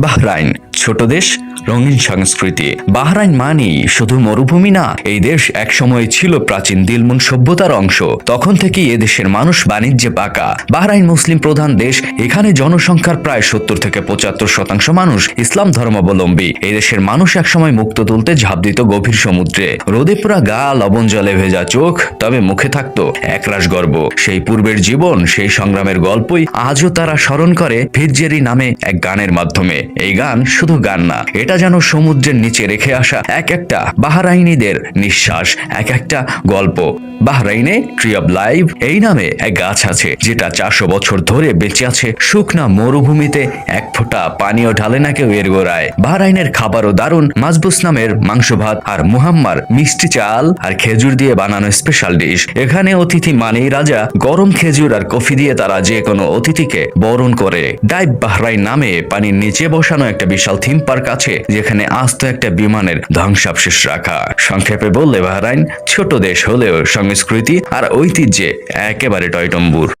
Bahrain ছোট দেশ রঙিন সংস্কৃতি। বাহরাইন মানেই শুধু মরুভূমি না, এই দেশ একসময় ছিল প্রাচীন দিলমুন সভ্যতার অংশ। তখন থেকেই এ দেশের মানুষ বাণিজ্যে পাকা। বাহরাইন মুসলিম প্রধান দেশ, এখানে জনসংখ্যার প্রায় সত্তর থেকে পঁচাত্তর শতাংশ মানুষ ইসলাম ধর্মাবলম্বী। এই দেশের মানুষ একসময় মুক্ত তুলতে ঝাঁপ দিত গভীর সমুদ্রে। রোদে পুরা গা লবণ জলে ভেজা চোখ, তবে মুখে থাকতো একরাশ গর্ব। সেই পূর্বের জীবন, সেই সংগ্রামের গল্পই আজও তারা স্মরণ করে ফিরজেরি নামে এক গানের মাধ্যমে। এই গান শুধু গান না, এটা যেন সমুদ্রের নিচে রেখে আসা এক একটা বাহারাইনিদের নিঃশ্বাস, এক একটা গল্প। বাহরাইনে ট্রি অব লাইভ এই নামে এক গাছ আছে, যেটা চারশো বছর ধরে বেঁচে আছে। শুকনা মরুভূমিতে এক ফোঁটা পানীয় ঢালে না কেউ এর গোড়ায়। বাহরাইনের খাবারও দারুণ, মাজবুস নামের মাংস ভাত আর মুহাম্মার মিষ্টি চাল আর খেজুর দিয়ে বানানো স্পেশাল ডিশ এখানে অতিথি মানেই রাজা, গরম খেজুর আর কফি দিয়ে তারা যে কোনো অতিথিকে বরণ করে। ডাইভ বাহরাইন নামে পানির নিচে বসানো একটা বিশাল থিম পার্ক আছে যেখানে আস্ত একটা বিমানের ধ্বংসাবশেষ রাখা। সংক্ষেপে বললে বাহরাইন, ছোট দেশ হলেও সংস্কৃতি আর ঐতিহ্যে একেবারে টয়টম্বুর।